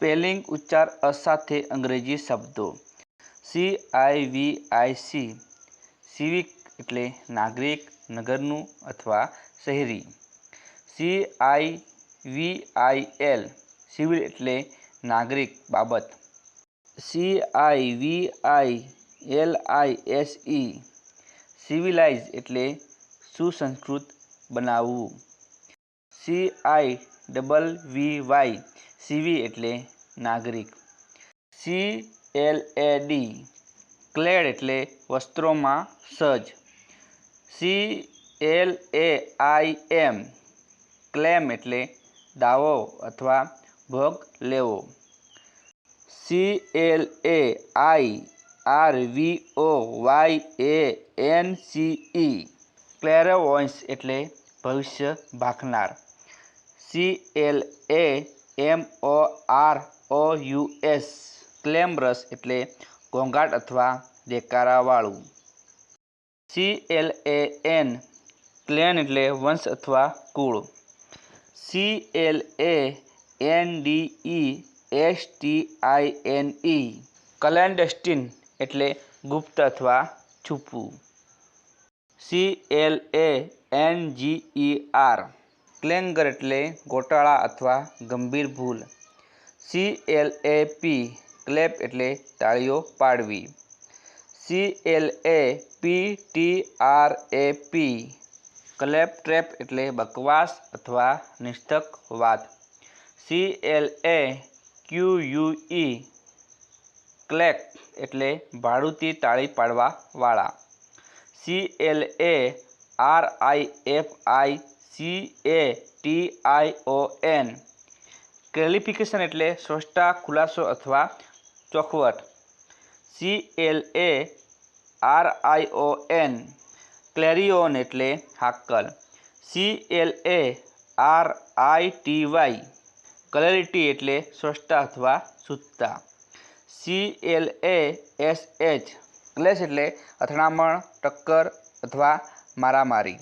Spelling ઉચ્ચાર અ સાથે અંગ્રેજી શબ્દો. C I V I C civic એટલે નાગરિક, નગરનું અથવા શહેરી. C I V I L civil એટલે નાગરિક બાબત. C I V I L I S E civilise એટલે સુસંસ્કૃત બનાવવું. C I double V Y civvy એટલે નાગરિક. C L A D clad એટલે વસ્ત્રોમાં સજ C L A I M claim એટલે દાવો અથવા ભોગ લેવો. C L A I R V O Y A N C E clairvoyance એટલે ભવિષ્ય ભાખનાર. C L A M O R O U S clamorous એટલે ઘોંઘાટ અથવા દેકારાવાળું. C L A N clan એટલે વંશ અથવા કુળ. C L A N D E S T I N E clandestine એટલે ગુપ્ત અથવા છુપવું C L A N G E R clanger એટલે ગોટાળા અથવા ગંભીર ભૂલ. C L A P clap એટલે તાળીઓ પાડવી. C L A P T R A P claptrap એટલે બકવાસ અથવા નિષ્ઠક વાત. C L A Q U E claque એટલે ભાડુતી તાળી પાડવાવાળા. C L A R I F I C A T I O N clarification એટલે સ્પષ્ટતા ખુલાસો અથવા ચોખવટ. C L A R I O N clarion એટલે હાકલ. C L A R I T Y clarity એટલે સ્પષ્ટતા અથવા શુદ્ધતા C L A S H clash એટલે અથડામણ, ટક્કર અથવા મારામારી.